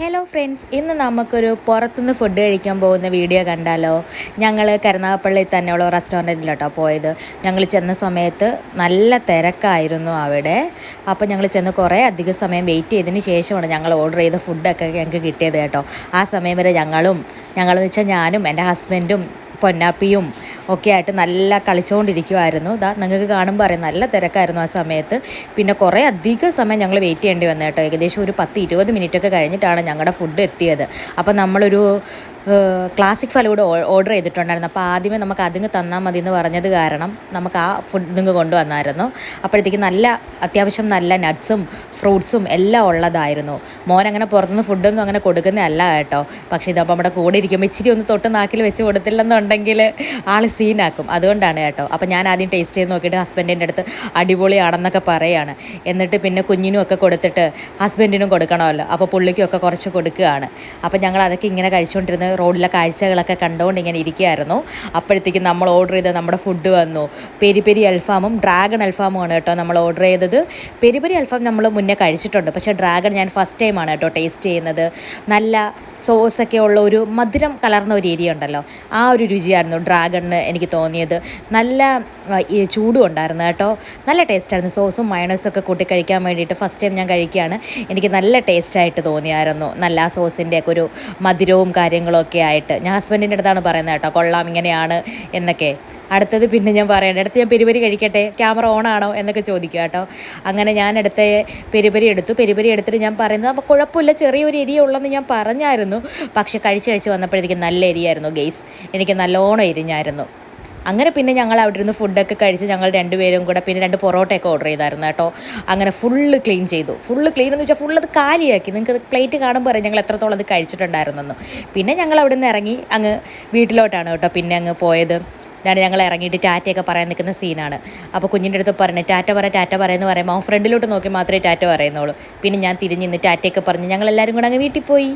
Hello friends ഇന്ന് നമുക്കൊരു പുറത്തുനിന്ന് ഫുഡ് കഴിക്കാൻ പോകുന്ന വീഡിയോ കണ്ടാലോ? ഞങ്ങൾ കരുനാഗപ്പള്ളി തന്നെയുള്ള റെസ്റ്റോറന്റിലോട്ടോ പോയത്. ഞങ്ങൾ ചെന്ന സമയത്ത് നല്ല തിരക്കായിരുന്നു അവിടെ. അപ്പോൾ ഞങ്ങൾ ചെന്ന് കുറേ അധികം സമയം വെയിറ്റ് ചെയ്തതിന് ശേഷമാണ് ഞങ്ങൾ ഓർഡർ ചെയ്ത ഫുഡൊക്കെ ഞങ്ങൾക്ക് കിട്ടിയത് കേട്ടോ. ആ സമയം വരെ ഞങ്ങളും ഞങ്ങളെന്ന് വെച്ചാൽ ഞാനും എന്റെ ഹസ്ബൻഡും പൊന്നാപ്പിയും ഒക്കെ ആയിട്ട് നല്ല കളിച്ചുകൊണ്ടിരിക്കുമായിരുന്നു ഇതാ നിങ്ങൾക്ക് കാണുമ്പോൾ അറിയാം നല്ല തിരക്കായിരുന്നു ആ സമയത്ത്. പിന്നെ കുറേ അധികം സമയം ഞങ്ങൾ വെയിറ്റ് ചെയ്യേണ്ടി വന്നു കേട്ടോ. ഏകദേശം ഒരു പത്ത് ഇരുപത് മിനിറ്റൊക്കെ കഴിഞ്ഞിട്ടാണ് ഞങ്ങളുടെ ഫുഡ് എത്തിയത്. അപ്പോൾ നമ്മളൊരു ക്ലാസിക് ഫലൂടെ ഓർഡർ ചെയ്തിട്ടുണ്ടായിരുന്നു. അപ്പോൾ ആദ്യമേ നമുക്ക് അതിങ്ങ് തന്നാൽ മതി എന്ന് പറഞ്ഞത് കാരണം നമുക്ക് ആ ഫുഡ് ഇതിങ്ങ് കൊണ്ടുവന്നായിരുന്നു. അപ്പോഴത്തേക്ക് നല്ല അത്യാവശ്യം നല്ല നട്ട്സും ഫ്രൂട്ട്സും എല്ലാം ഉള്ളതായിരുന്നു. മോൻ അങ്ങനെ പുറത്തുനിന്ന് ഫുഡൊന്നും അങ്ങനെ കൊടുക്കുന്നതല്ല കേട്ടോ. പക്ഷേ ഇതപ്പോൾ നമ്മുടെ കൂടെ ഇരിക്കുമ്പോൾ ഇച്ചിരി ഒന്ന് തൊട്ട് നാക്കിൽ വെച്ച് കൊടുത്തില്ലെന്നുണ്ടെങ്കിൽ ആൾ സീനാക്കും അതുകൊണ്ടാണ് കേട്ടോ. അപ്പോൾ ഞാൻ ആദ്യം ടേസ്റ്റ് ചെയ്ത് നോക്കിയിട്ട് ഹസ്ബൻഡിന്റെ അടുത്ത് അടിപൊളിയാണെന്നൊക്കെ പറയുകയാണ് എന്നിട്ട് പിന്നെ കുഞ്ഞിനും ഒക്കെ കൊടുത്തിട്ട് ഹസ്ബൻഡിനും കൊടുക്കണമല്ലോ. അപ്പോൾ പുള്ളിക്കും ഒക്കെ കുറച്ച് കൊടുക്കുകയാണ്. അപ്പോൾ ഞങ്ങൾ അതൊക്കെ ഇങ്ങനെ കഴിച്ചുകൊണ്ടിരുന്ന് റോഡിലെ കാഴ്ചകളൊക്കെ കണ്ടുകൊണ്ട് ഇങ്ങനെ ഇരിക്കുകയായിരുന്നു. അപ്പോഴത്തേക്കും നമ്മൾ ഓർഡർ ചെയ്ത നമ്മുടെ ഫുഡ് വന്നു. പെരി പെരി അൽഫാമും ഡ്രാഗൺ അൽഫാമും ആണ് കേട്ടോ നമ്മൾ ഓർഡർ ചെയ്തത്. പെരി പെരി അൽഫാം നമ്മൾ മുന്നേ കഴിച്ചിട്ടുണ്ട്. പക്ഷേ ഡ്രാഗൺ ഞാൻ ഫസ്റ്റ് ടൈമാണ് കേട്ടോ ടേസ്റ്റ് ചെയ്യുന്നത്. നല്ല സോസൊക്കെ ഉള്ള ഒരു മധുരം കലർന്ന ഒരു ഏരിയ ഉണ്ടല്ലോ. ആ ഒരു രുചിയായിരുന്നു ഡ്രാഗണിന് എനിക്ക് തോന്നിയത്. നല്ല ചൂടും ഉണ്ടായിരുന്നു കേട്ടോ. നല്ല ടേസ്റ്റായിരുന്നു സോസും മയണസൊക്കെ കൂട്ടി കഴിക്കാൻ വേണ്ടിയിട്ട് ഫസ്റ്റ് ടൈം ഞാൻ കഴിക്കുകയാണ്. എനിക്ക് നല്ല ടേസ്റ്റായിട്ട് തോന്നിയായിരുന്നു. നല്ല സോസിന്റെയൊക്കെ ഒരു മധുരവും കാര്യങ്ങളും ഒക്കെ ആയിട്ട്. ഞാൻ ഹസ്ബൻഡിന്റെ അടുത്താണ് പറയുന്നത് കേട്ടോ കൊള്ളാം ഇങ്ങനെയാണ് എന്നൊക്കെ. അടുത്തത് പിന്നെ ഞാൻ പറയണ്ട അടുത്ത് ഞാൻ പെരുപരി കഴിക്കട്ടെ ക്യാമറ ഓൺ ആണോ എന്നൊക്കെ ചോദിക്കുക കേട്ടോ. അങ്ങനെ ഞാൻ അടുത്ത പെരുപരി എടുത്തു. പെരുപരി എടുത്തിട്ട് ഞാൻ പറയുന്നത് അപ്പോൾ കുഴപ്പമില്ല ചെറിയൊരു എരിയ ഉള്ളെന്ന് ഞാൻ പറഞ്ഞായിരുന്നു. പക്ഷേ കഴിച്ച് കഴിച്ച് വന്നപ്പോഴത്തേക്കും നല്ല എരിയായിരുന്നു ഗെയ്സ് എനിക്ക് നല്ലോണം എരിഞ്ഞായിരുന്നു. അങ്ങനെ പിന്നെ ഞങ്ങൾ അവിടെ ഇരുന്ന് ഫുഡൊക്കെ കഴിച്ച് ഞങ്ങൾ രണ്ടുപേരും കൂടെ പിന്നെ രണ്ട് പൊറോട്ടയൊക്കെ ഓർഡർ ചെയ്തായിരുന്നു കേട്ടോ. അങ്ങനെ ഫുള്ള് ക്ലീൻ ചെയ്തു. ഫുള്ള് ക്ലീൻ എന്ന് വെച്ചാൽ ഫുള്ള് അത് കാലിയാക്കി. നിങ്ങൾക്ക് പ്ലേറ്റ് കാണുമ്പോൾ അറിയാം ഞങ്ങൾ എത്രത്തോളം അത് കഴിച്ചിട്ടുണ്ടായിരുന്നെന്ന്. പിന്നെ ഞങ്ങൾ അവിടെ നിന്ന് ഇറങ്ങി അങ്ങ് വീട്ടിലോട്ടാണ് കേട്ടോ പിന്നെ അങ്ങ് പോയത്. ഇതാണ് ഞങ്ങൾ ഇറങ്ങിയിട്ട് ടാറ്റയൊക്കെ പറയാൻ നിൽക്കുന്ന സീനാണ് അപ്പോൾ കുഞ്ഞിന്റെ അടുത്ത് പറഞ്ഞു ടാറ്റ പറ ടാറ്റ പറയുമെന്ന് പറയുമ്പോൾ ഫ്രണ്ടിലോട്ട് നോക്കി മാത്രമേ ടാറ്റ പറയുന്നുള്ളൂ. പിന്നെ ഞാൻ തിരിഞ്ഞ് നിന്ന് ടാറ്റയൊക്കെ പറഞ്ഞ് ഞങ്ങൾ എല്ലാവരും കൂടെ അങ്ങ് വീട്ടിൽ പോയി.